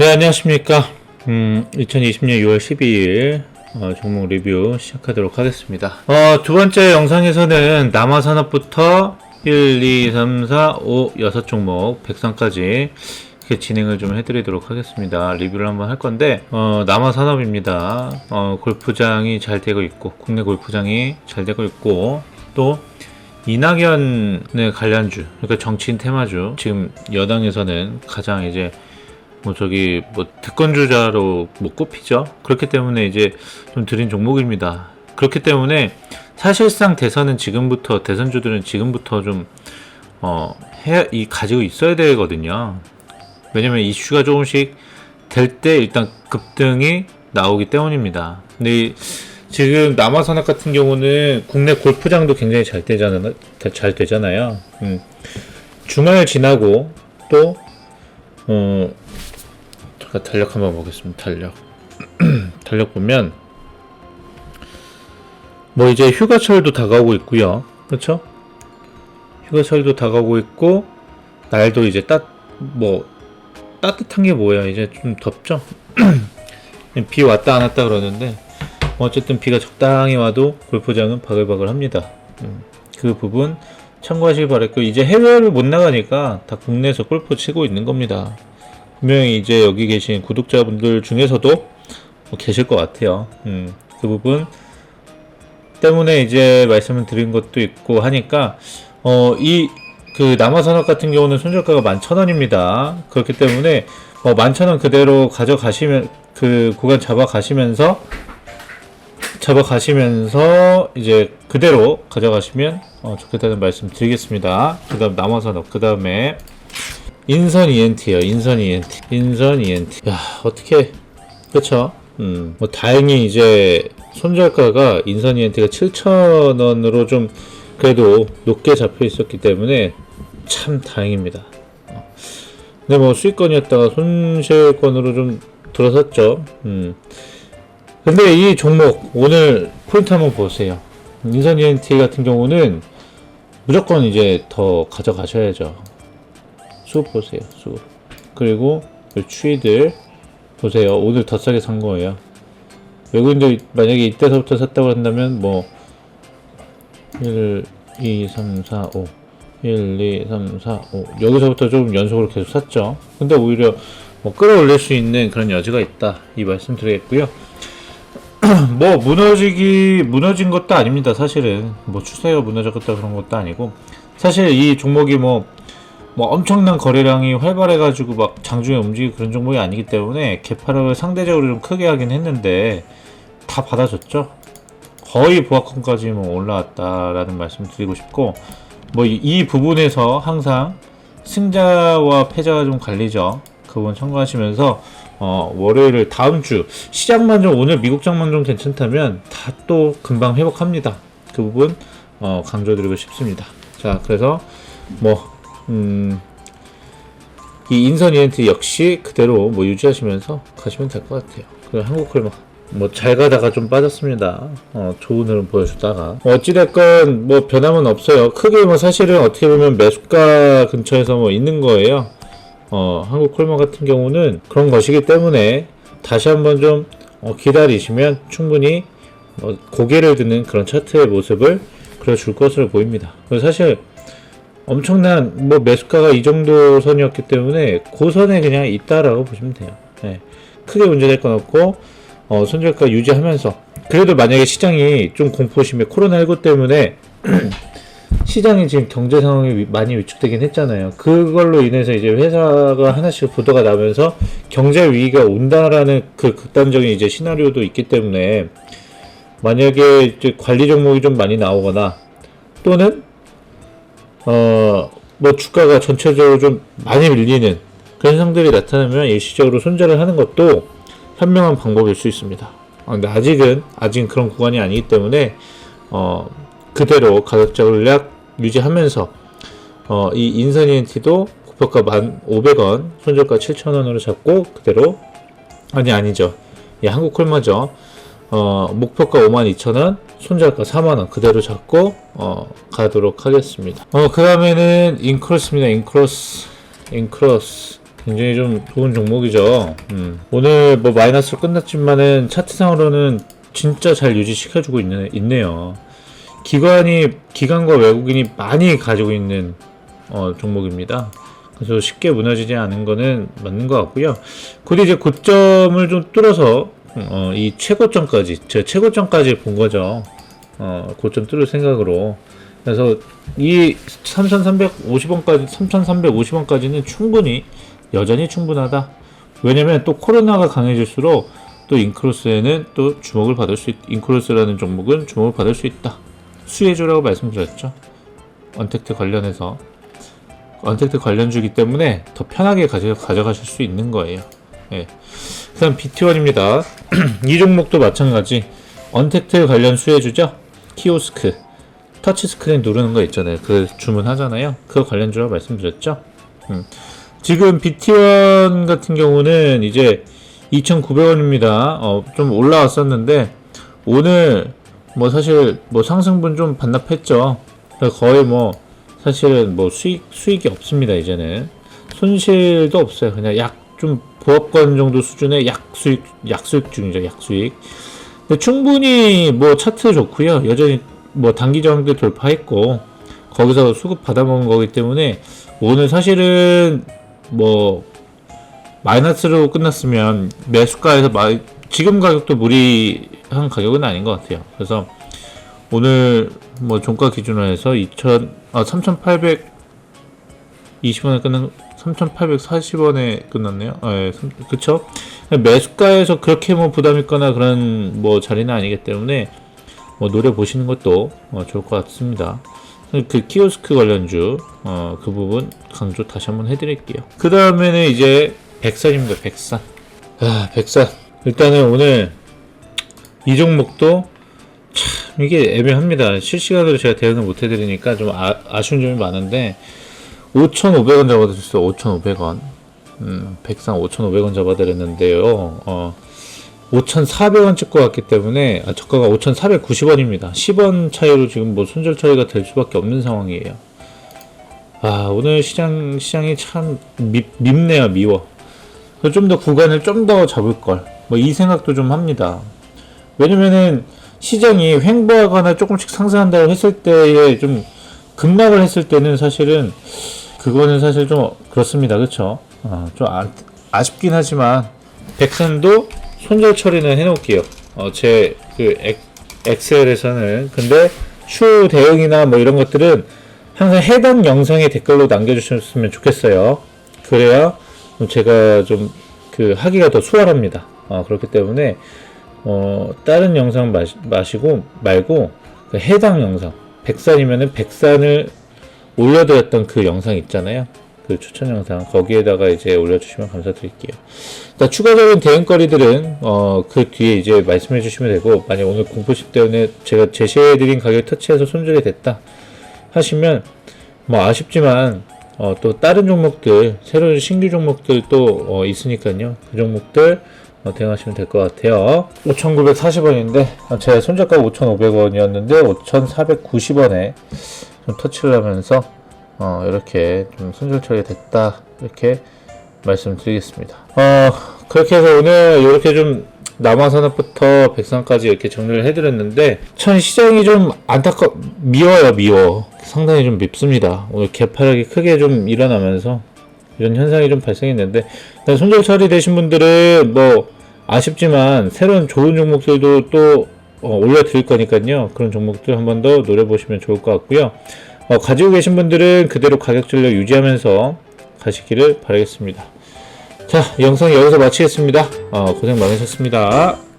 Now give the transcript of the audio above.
네, 안녕하십니까. 음, 2020년 6월 12일 어, 종목 리뷰 시작하도록 하겠습니다. 어, 두 번째 영상에서는 남아산업부터 1, 2, 3, 4, 5, 6 종목, 백상까지 이렇게 진행을 좀 해드리도록 하겠습니다. 리뷰를 한번 할 건데, 어, 남아산업입니다. 어, 골프장이 잘 되고 있고, 국내 골프장이 잘 되고 있고, 또, 이낙연의 관련주, 그러니까 정치인 테마주, 지금 여당에서는 가장 이제 뭐 저기 뭐 특권 주자로 뭐 꼽히죠. 그렇기 때문에 이제 좀 드린 종목입니다. 그렇기 때문에 사실상 대선은 지금부터 대선주들은 지금부터 좀 어 해 이 가지고 있어야 되거든요. 왜냐면 이슈가 조금씩 될 때 일단 급등이 나오기 때문입니다. 근데 이 지금 남아산업 같은 경우는 국내 골프장도 굉장히 잘 되잖아, 잘 되잖아요. 음. 주말 지나고 또 어, 잠깐 달력 한번 보겠습니다. 달력. 달력 보면 뭐 이제 휴가철도 다가오고 있고요. 그렇죠? 휴가철도 다가오고 있고 날도 이제 따 뭐 따뜻한 게 뭐야? 이제 좀 덥죠? 비 왔다 안 왔다 그러는데 뭐 어쨌든 비가 적당히 와도 골프장은 바글바글합니다. 음, 그 부분 참고하시기 바랄게요. 이제 해외를 못 나가니까 다 국내에서 골프 치고 있는 겁니다. 분명히 이제 여기 계신 구독자분들 중에서도 뭐 계실 것 같아요. 음, 그 부분 때문에 이제 말씀을 드린 것도 있고 하니까 어, 이그 남아산업 같은 경우는 손절가가 11,000원입니다. 그렇기 때문에 어, 11,000원 그대로 가져가시면 그 구간 잡아 가시면서 잡아 가시면서 이제 그대로 가져가시면 어, 좋겠다는 말씀 드리겠습니다. 그 다음 남아산업 그 다음에 인선 ENT요. 인선 ENT. 인선 ENT. 야, 어떻게 그렇죠? 음. 뭐 다행히 이제 손절가가 인선 ENT가 7,000원으로 좀 그래도 높게 잡혀 있었기 때문에 참 다행입니다. 어. 근데 뭐 수익권이었다가 손실권으로 좀 들어섰죠. 음. 근데 이 종목 오늘 포인트 한번 보세요. 인선 ENT 같은 경우는 무조건 이제 더 가져가셔야죠. 수급 보세요. 수급. 그리고 이 추이들 보세요. 오늘 더 싸게 산 거예요. 외국인들 만약에 이때서부터 샀다고 한다면 뭐 1, 2, 3, 4, 5 1, 2, 3, 4, 5 여기서부터 좀 연속으로 계속 샀죠. 근데 오히려 뭐 끌어올릴 수 있는 그런 여지가 있다. 이 말씀 드리겠고요. 뭐 무너지기 무너진 것도 아닙니다. 사실은 뭐 추세가 무너졌다 그런 것도 아니고 사실 이 종목이 뭐 뭐 엄청난 거래량이 활발해가지고 막 장중에 움직이고 그런 종목이 아니기 때문에 개파락을 상대적으로 좀 크게 하긴 했는데 다 받아줬죠. 거의 보합권까지 뭐 올라왔다라는 말씀 드리고 싶고 뭐 이 부분에서 항상 승자와 패자가 좀 갈리죠. 그 부분 참고하시면서 어, 월요일을 다음 주 시장만 좀 오늘 미국 장만 좀 괜찮다면 다 또 금방 회복합니다. 그 부분 어, 강조드리고 싶습니다. 자, 그래서 뭐 음, 이 인선 이벤트 역시 그대로 뭐 유지하시면서 가시면 될 것 같아요. 그 한국 콜마 뭐잘 가다가 좀 빠졌습니다. 어, 좋은 흐름 보여주다가 어찌됐건 뭐 변함은 없어요. 크게 뭐 사실은 어떻게 보면 매수가 근처에서 뭐 있는 거예요. 어, 한국 콜마 같은 경우는 그런 것이기 때문에 다시 한번 좀 어, 기다리시면 충분히 어, 고개를 드는 그런 차트의 모습을 그려줄 것으로 보입니다. 사실 엄청난 뭐 매수가가 이 정도 선이었기 때문에 고선에 그냥 있다라고 보시면 돼요. 네. 크게 문제될 건 없고 어, 손절가 유지하면서 그래도 만약에 시장이 좀 공포심에 코로나19 때문에 시장이 지금 경제 상황이 위- 많이 위축되긴 했잖아요. 그걸로 인해서 이제 회사가 하나씩 부도가 나면서 경제 위기가 온다라는 그 극단적인 이제 시나리오도 있기 때문에 만약에 관리 종목이 좀 많이 나오거나 또는 어, 뭐 주가가 전체적으로 좀 많이 밀리는 그런 현상들이 나타나면 일시적으로 손절을 하는 것도 현명한 방법일 수 있습니다. 어, 근데 아직은 아직 그런 구간이 아니기 때문에 어, 그대로 가격 전략 유지하면서 어, 이 ENT도 고표가 1,500원, 손절가 7,000원으로 잡고 그대로 아니 아니죠. 예, 한국 콜마죠. 어, 목표가 52,000원, 손절가 4만원 그대로 잡고 어, 가도록 하겠습니다. 어, 그 다음에는 인크로스입니다. 인크로스. 인크로스. 굉장히 좀 좋은 종목이죠. 음. 오늘 뭐 마이너스로 끝났지만은 차트상으로는 진짜 잘 유지시켜주고 있는, 있네요. 기관이, 기관과 외국인이 많이 가지고 있는 어, 종목입니다. 그래서 쉽게 무너지지 않은 거는 맞는 것 같고요. 곧 이제 고점을 좀 뚫어서 어, 이 최고점까지, 제 최고점까지 본 거죠. 어, 고점 뚫을 생각으로. 그래서 이 3,350원까지, 3,350원까지는 충분히, 여전히 충분하다. 왜냐면 또 코로나가 강해질수록 또 인크로스에는 또 주목을 받을 수 있, 인크로스라는 종목은 주목을 받을 수 있다. 수혜주라고 말씀드렸죠. 언택트 관련해서. 언택트 관련주기 때문에 더 편하게 가져, 가져가실 수 있는 거예요. 예. 그 다음 BT1입니다. 이 종목도 마찬가지. 언택트 관련 수혜주죠. 키오스크. 터치 스크린 누르는 거 있잖아요. 그 주문하잖아요. 그 관련주라고 말씀드렸죠. 음. 지금 BT1 같은 경우는 이제 2,900원입니다. 어, 좀 올라왔었는데 오늘 뭐 사실 뭐 상승분 좀 반납했죠. 거의 뭐 사실은 뭐 수익 수익이 없습니다. 이제는 손실도 없어요. 그냥 약 좀 보합권 정도 수준의 약수익 약수익 중이죠. 약수익. 근데 충분히 뭐 차트 좋고요. 여전히 뭐 단기 저항도 돌파했고 거기서 수급 받아먹은 거기 때문에 오늘 사실은 뭐 마이너스로 끝났으면 매수가에서 마, 지금 가격도 무리한 가격은 아닌 것 같아요. 그래서 오늘 뭐 종가 기준으로 해서 2,000, 아, 3,820원에 끝난, 3,840원에 끝났네요. 아, 예, 삼- 그쵸? 매수가에서 그렇게 뭐 부담 있거나 그런 뭐 자리는 아니기 때문에 뭐 노래 보시는 것도 어, 좋을 것 같습니다. 그 키오스크 관련주 어, 그 부분 강조 다시 한번 해드릴게요. 그 다음에는 이제 백산입니다. 백산. 아, 백산. 일단은 오늘 이 종목도 참 이게 애매합니다. 실시간으로 제가 대응을 못 해드리니까 좀 아, 아쉬운 점이 많은데 5,500원 잡아드렸어요. 5,500원. 음, 백산 5,500원 잡아드렸는데요. 어, 5,400원 찍고 왔기 때문에 아, 저가가 5,490원입니다. 10원 차이로 지금 뭐 손절 처리가 될 수밖에 없는 상황이에요. 아 오늘 시장 시장이 참 밉, 밉네요 미워. 좀더 구간을 좀 더 잡을 걸. 뭐 이 생각도 좀 합니다. 왜냐면은 시장이 횡보하거나 조금씩 상승한다고 했을 때에 좀 급락을 했을 때는 사실은 그거는 사실 좀 그렇습니다. 그쵸? 어, 좀 아, 아쉽긴 하지만 백선도 손절 처리는 해놓을게요. 어, 제 그 엑셀에서는 근데 추후 대응이나 뭐 이런 것들은 항상 해당 영상에 댓글로 남겨주셨으면 좋겠어요. 그래야 제가 좀 그 하기가 더 수월합니다. 어, 그렇기 때문에 어, 다른 영상 마시, 마시고 말고 그 해당 영상 백산이면은 백산을 올려드렸던 그 영상 있잖아요. 그 추천 영상 거기에다가 이제 올려주시면 감사드릴게요. 일단 추가적인 대응거리들은 어, 그 뒤에 이제 말씀해 주시면 되고 만약 오늘 공포식 때문에 제가 제시해드린 가격 터치해서 손절이 됐다 하시면 뭐 아쉽지만 어, 또 다른 종목들 새로운 신규 종목들 또 어, 있으니까요 그 종목들 어, 대응하시면 될 것 같아요 5,940원인데 제가 손절가 5,500원이었는데 5,490원에 좀 터치를 하면서 어, 이렇게 좀 손절 처리 됐다 이렇게 말씀드리겠습니다. 어, 그렇게 해서 오늘 이렇게 좀 남아산업부터 백산까지 이렇게 정리를 해드렸는데 참 시장이 좀 안타까 미워요 미워 상당히 좀 밉습니다 오늘 개파락이 크게 좀 일어나면서 이런 현상이 좀 발생했는데 손절 처리 되신 분들은 뭐 아쉽지만 새로운 좋은 종목들도 또 어, 올려드릴 거니까요 그런 종목들 한 번 더 노려보시면 좋을 것 같고요 어, 가지고 계신 분들은 그대로 가격 전략 유지하면서 가시기를 바라겠습니다. 자, 영상 여기서 마치겠습니다. 어, 고생 많으셨습니다.